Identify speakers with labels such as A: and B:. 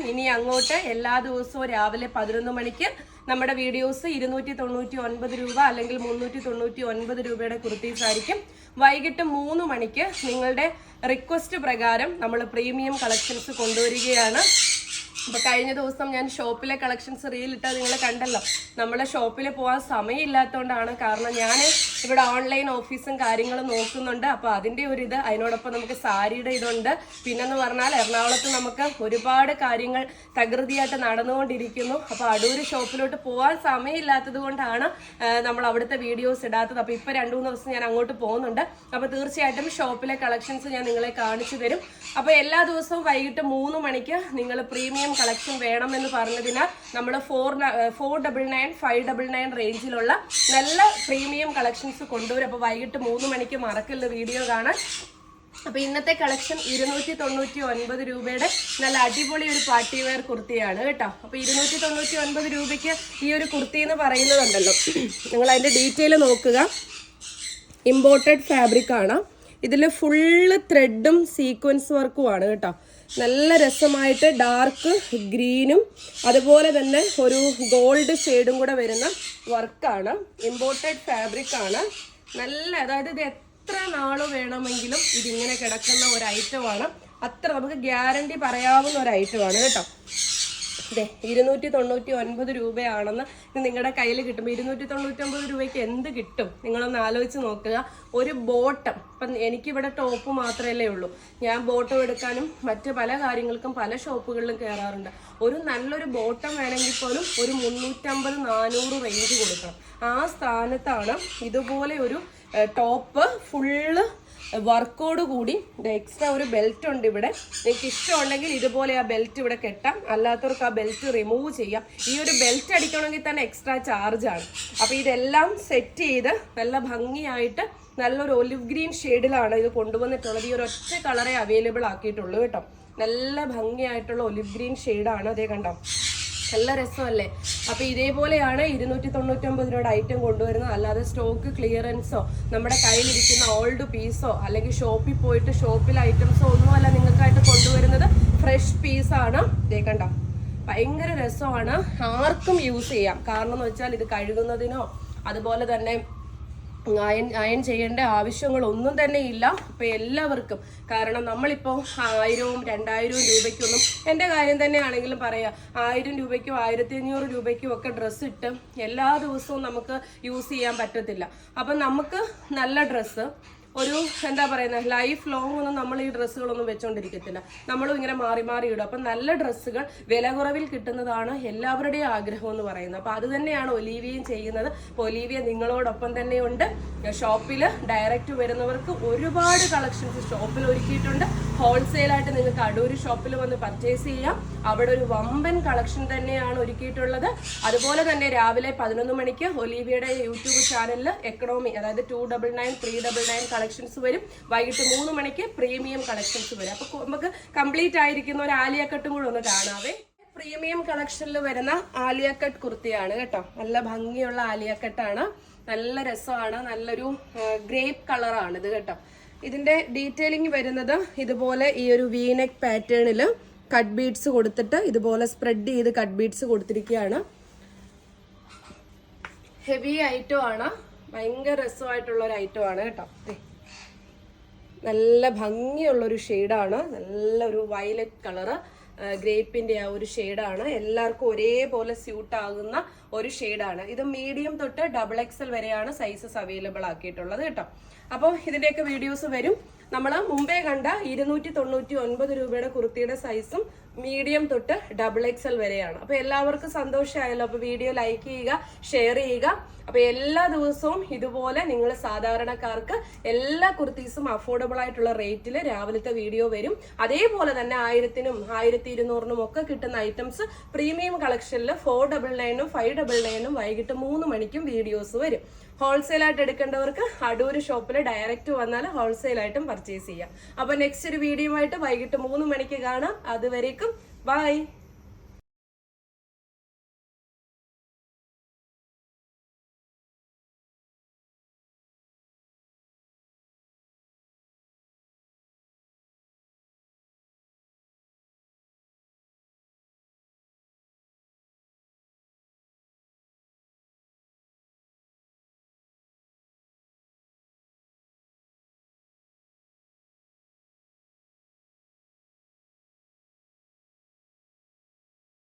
A: ഇങ്ങോട്ട് എല്ലാ ദിവസവും രാവിലെ പതിനൊന്ന് മണിക്ക് നമ്മുടെ വീഡിയോസ് ഇരുന്നൂറ്റി തൊണ്ണൂറ്റി ഒൻപത് രൂപ അല്ലെങ്കിൽ മുന്നൂറ്റി തൊണ്ണൂറ്റി ഒൻപത് രൂപയുടെ കുർത്തീസ് ആയിരിക്കും. വൈകിട്ട് മൂന്ന് മണിക്ക് നിങ്ങളുടെ റിക്വസ്റ്റ് പ്രകാരം നമ്മൾ പ്രീമിയം കളക്ഷൻസ് കൊണ്ടുവരികയാണ്. അപ്പൊ കഴിഞ്ഞ ദിവസം ഞാൻ ഷോപ്പിലെ കളക്ഷൻസ് റീലിട്ട് നിങ്ങൾ കണ്ടല്ലോ. നമ്മളെ ഷോപ്പിൽ പോകാൻ സമയമില്ലാത്തതുകൊണ്ടാണ്. കാരണം ഞാൻ ഇവിടെ ഓൺലൈൻ ഓഫീസും കാര്യങ്ങളും നോക്കുന്നുണ്ട്. അപ്പൊ അതിന്റെ ഒരു ഇത് അതിനോടൊപ്പം നമുക്ക് സാരിയുടെ ഇതുണ്ട്. പിന്നെന്ന് പറഞ്ഞാൽ എറണാകുളത്ത് നമുക്ക് ഒരുപാട് കാര്യങ്ങൾ തകൃതിയായിട്ട് നടന്നുകൊണ്ടിരിക്കുന്നു. അപ്പൊ അടൂര് ഷോപ്പിലോട്ട് പോകാൻ സമയമില്ലാത്തത് കൊണ്ടാണ് നമ്മൾ അവിടുത്തെ വീഡിയോസ് ഇടാത്തത്. അപ്പൊ ഇപ്പൊ രണ്ടു മൂന്ന് ദിവസം ഞാൻ അങ്ങോട്ട് പോകുന്നുണ്ട്. അപ്പൊ തീർച്ചയായിട്ടും ഷോപ്പിലെ കളക്ഷൻസ് ഞാൻ നിങ്ങളെ കാണിച്ചു തരും. അപ്പൊ എല്ലാ ദിവസവും വൈകിട്ട് മൂന്ന് മണിക്ക് നിങ്ങൾ പ്രീമിയം കളക്ഷൻ വേണമെന്ന് പറഞ്ഞതിനാൽ നമ്മൾ four four double nine five double nine റേഞ്ചിലുള്ള നല്ല പ്രീമിയം കളക്ഷൻസ് കൊണ്ടുവരും. അപ്പൊ വൈകിട്ട് മൂന്ന് മണിക്ക് മറക്കല്ല വീഡിയോ കാണാൻ. അപ്പോൾ ഇന്നത്തെ കളക്ഷൻ ഇരുന്നൂറ്റി തൊണ്ണൂറ്റി ഒൻപത് രൂപയുടെ നല്ല അടിപൊളി ഒരു പാർട്ടി വെയർ കുർത്തിയാണ് കേട്ടോ. അപ്പോൾ ഇരുന്നൂറ്റി തൊണ്ണൂറ്റി ഒൻപത് രൂപയ്ക്ക് ഈ ഒരു കുർത്തി എന്ന് പറയുന്നതുണ്ടല്ലോ. നിങ്ങൾ അതിന്റെ ഡീറ്റെയിൽ നോക്കുക. ഇമ്പോർട്ടഡ് ഫാബ്രിക് ആണ്. ഇതിൽ ഫുള്ള് ത്രെഡും സീക്വൻസ് വർക്കും ആണ് കേട്ടോ. നല്ല രസമായിട്ട് ഡാർക്ക് ഗ്രീനും അതുപോലെ തന്നെ ഒരു ഗോൾഡ് ഷെയ്ഡും കൂടെ വരുന്ന വർക്കാണ് ഇമ്പോർട്ടഡ് ഫാബ്രിക് ആണ്. നല്ല അതായത് ഇത് എത്ര നാൾ വേണമെങ്കിലും ഇതിങ്ങനെ കിടക്കുന്ന ഒരു ഐറ്റമാണ് അത്ര നമുക്ക് ഗ്യാരണ്ടി പറയാവുന്ന ഒരു ഐറ്റമാണ് കേട്ടോ. അതെ ഇരുന്നൂറ്റി തൊണ്ണൂറ്റി ഒൻപത് രൂപയാണെന്ന് ഇത് നിങ്ങളുടെ കയ്യിൽ കിട്ടുമ്പോൾ ഇരുന്നൂറ്റി തൊണ്ണൂറ്റി ഒമ്പത് രൂപയ്ക്ക് എന്ത് കിട്ടും? നിങ്ങളൊന്ന് ആലോചിച്ച് നോക്കുക. ഒരു ബോട്ടം ഇപ്പം എനിക്കിവിടെ ടോപ്പ് മാത്രമല്ലേ ഉള്ളൂ. ഞാൻ ബോട്ടം എടുക്കാനും മറ്റ് പല കാര്യങ്ങൾക്കും പല ഷോപ്പുകളിലും കയറാറുണ്ട് ഒരു നല്ലൊരു ബോട്ടം വേണമെങ്കിൽ പോലും ഒരു മുന്നൂറ്റമ്പത് നാനൂറ് റേഞ്ച് കൊടുക്കണം. ആ സ്ഥാനത്താണ് ഇതുപോലെ ഒരു ടോപ്പ് ഫുള്ള് വർക്കോട് കൂടി. എക്സ്ട്രാ ഒരു ബെൽറ്റ് ഉണ്ട് ഇവിടെ. നിങ്ങൾക്ക് ഇഷ്ടമുണ്ടെങ്കിൽ ഇതുപോലെ ആ ബെൽറ്റ് ഇവിടെ കെട്ടാം. അല്ലാത്തവർക്ക് ആ ബെൽറ്റ് റിമൂവ് ചെയ്യാം. ഈ ഒരു ബെൽറ്റ് അടിക്കണമെങ്കിൽ തന്നെ എക്സ്ട്രാ ചാർജ് ആണ്. അപ്പോൾ ഇതെല്ലാം സെറ്റ് ചെയ്ത് നല്ല ഭംഗിയായിട്ട് നല്ലൊരു ഒലിവ് ഗ്രീൻ ഷെയ്ഡിലാണ് ഇത് കൊണ്ടുവന്നിട്ടുള്ളത്. ഈ ഒരു ഒറ്റ കളറേ അവൈലബിൾ ആക്കിയിട്ടുള്ളൂ കേട്ടോ. നല്ല ഭംഗിയായിട്ടുള്ള ഒലിവ് ഗ്രീൻ ഷെയ്ഡാണ് അതേ കണ്ടോ? നല്ല രസമല്ലേ? അപ്പൊ ഇതേപോലെയാണ് ഇരുന്നൂറ്റി തൊണ്ണൂറ്റൊമ്പത് രൂപയുടെ ഐറ്റം കൊണ്ടുവരുന്നത്. അല്ലാതെ സ്റ്റോക്ക് ക്ലിയറൻസോ നമ്മുടെ കയ്യിലിരിക്കുന്ന ഓൾഡ് പീസോ അല്ലെങ്കിൽ ഷോപ്പിൽ പോയിട്ട് ഷോപ്പിൽ ഐറ്റംസോ ഒന്നുമല്ല നിങ്ങൾക്കായിട്ട് കൊണ്ടുവരുന്നത്. ഫ്രഷ് പീസാണ് ഇതേക്കണ്ട കണ്ടോ ഭയങ്കര രസമാണ്. ആർക്കും യൂസ് ചെയ്യാം. കാരണം എന്ന് വെച്ചാൽ ഇത് കഴുകുന്നതിനോ അതുപോലെ തന്നെ അയൺ അയൺ ചെയ്യേണ്ട ആവശ്യങ്ങളൊന്നും തന്നെ ഇല്ല. ഇപ്പം എല്ലാവർക്കും. കാരണം നമ്മളിപ്പോൾ ആയിരവും രണ്ടായിരവും രൂപയ്ക്കൊന്നും എന്റെ കാര്യം തന്നെയാണെങ്കിലും പറയാം. ആയിരം രൂപയ്ക്കും ആയിരത്തി അഞ്ഞൂറ് രൂപയ്ക്കും ഒക്കെ ഡ്രസ്സ് ഇട്ട് എല്ലാ ദിവസവും നമുക്ക് യൂസ് ചെയ്യാൻ പറ്റത്തില്ല. അപ്പം നമുക്ക് നല്ല ഡ്രസ്സ് ഒരു എന്താ പറയുന്നത് ലൈഫ് ലോങ് ഒന്നും നമ്മൾ ഈ ഡ്രസ്സുകളൊന്നും വെച്ചോണ്ടിരിക്കത്തില്ല. നമ്മളും ഇങ്ങനെ മാറി മാറി ഇടും. അപ്പം നല്ല ഡ്രസ്സുകൾ വില കുറവിൽ കിട്ടുന്നതാണ് എല്ലാവരുടെയും ആഗ്രഹം എന്ന് പറയുന്നത്. അപ്പം അത് തന്നെയാണ് ഒലീവിയയും ചെയ്യുന്നത്. അപ്പോൾ ഒലീവിയ നിങ്ങളോടൊപ്പം തന്നെയുണ്ട്. ഷോപ്പിൽ ഡയറക്റ്റ് വരുന്നവർക്ക് ഒരുപാട് കളക്ഷൻസ് ഷോപ്പിൽ ഒരുക്കിയിട്ടുണ്ട്. ഹോൾസെയിലായിട്ട് നിങ്ങൾക്ക് അടൂർ ഷോപ്പിൽ വന്ന് പർച്ചേസ് ചെയ്യാം. അവിടെ ഒരു വമ്പൻ കളക്ഷൻ തന്നെയാണ് ഒരുക്കിയിട്ടുള്ളത്. അതുപോലെ തന്നെ രാവിലെ പതിനൊന്ന് മണിക്ക് ഒലീവിയുടെ യൂട്യൂബ് ചാനലിൽ എക്കണോമി അതായത് two double nine three double nine collections വരും. വൈകിട്ട് മൂന്ന് മണിക്ക് പ്രീമിയം കളക്ഷൻസ് വരും. അപ്പോൾ നമുക്ക് കംപ്ലീറ്റ് ആയിരിക്കുന്ന ഒരു ആലിയക്കെട്ടും കട്ടും കൂടെ ഒന്ന് കാണാവേ. പ്രീമിയം കളക്ഷനിൽ വരുന്ന ആലിയക്കട്ട് കട്ട് കുർത്തിയാണ് കേട്ടോ. നല്ല ഭംഗിയുള്ള ആലിയക്കട്ടാണ്. നല്ല രസമാണ്. നല്ലൊരു ഗ്രേപ്പ് കളറാണ് ഇത് കേട്ടോ. ഇതിന്റെ ഡീറ്റെയിലിംഗ് വരുന്നത് ഇതുപോലെ ഈ ഒരു വീനെക്ക് പാറ്റേണിൽ കട്ട് ബീഡ്സ് കൊടുത്തിട്ട് ഇതുപോലെ സ്പ്രെഡ് ചെയ്ത് കട്ട് ബീഡ്സ് കൊടുത്തിരിക്കുകയാണ്. ഹെവി ഐറ്റം ആണ്. ഭയങ്കര രസമായിട്ടുള്ള ഒരു ഐറ്റം ആണ് കേട്ടോ. നല്ല ഭംഗിയുള്ളൊരു ഷെയ്ഡാണ് നല്ലൊരു വയലറ്റ് കളറ് ഗ്രേപ്പിന്റെ ആ ഒരു ഷെയ്ഡാണ്. എല്ലാവർക്കും ഒരേപോലെ സ്യൂട്ട് ആകുന്ന ഒരു ഷെയ്ഡാണ്. ഇത് മീഡിയം തൊട്ട് ഡബിൾ എക്സൽ വരെയാണ് സൈസസ് അവൈലബിൾ ആക്കിയിട്ടുള്ളത് കേട്ടോ. അപ്പോൾ ഇതിന്റെയൊക്കെ വീഡിയോസ് വരും. നമ്മൾ മുമ്പേ കണ്ട ഇരുന്നൂറ്റി തൊണ്ണൂറ്റി ഒൻപത് രൂപയുടെ കുർത്തിയുടെ സൈസും മീഡിയം തൊട്ട് ഡബിൾ എക്സൽ വരെയാണ്. അപ്പൊ എല്ലാവർക്കും സന്തോഷമായല്ലോ. അപ്പൊ വീഡിയോ ലൈക്ക് ചെയ്യുക ഷെയർ ചെയ്യുക. അപ്പൊ എല്ലാ ദിവസവും ഇതുപോലെ നിങ്ങൾ സാധാരണക്കാർക്ക് എല്ലാ കുർത്തീസും അഫോർഡബിൾ ആയിട്ടുള്ള റേറ്റിൽ രാവിലത്തെ വീഡിയോ വരും. അതേപോലെ തന്നെ ആയിരത്തിനും ആയിരത്തി ഇരുന്നൂറിനും ഒക്കെ കിട്ടുന്ന ഐറ്റംസ് പ്രീമിയം കളക്ഷനിൽ ഫോർ ഡബിൾ നയനും ഫൈവ് ഡബിൾ നയനും വൈകിട്ട് മൂന്ന് മണിക്കും വീഡിയോസ് വരും. ഹോൾസെയിൽ ആയിട്ട് എടുക്കേണ്ടവർക്ക് അടൂർ ഷോപ്പിൽ ഡയറക്റ്റ് വന്നാൽ ഹോൾസെയിൽ ആയിട്ടും പർച്ചേസ് ചെയ്യാം. അപ്പോൾ നെക്സ്റ്റ് ഒരു വീഡിയോ ആയിട്ട് വൈകിട്ട് മൂന്ന് മണിക്ക് കാണാം. അതുവരേക്കും ബൈ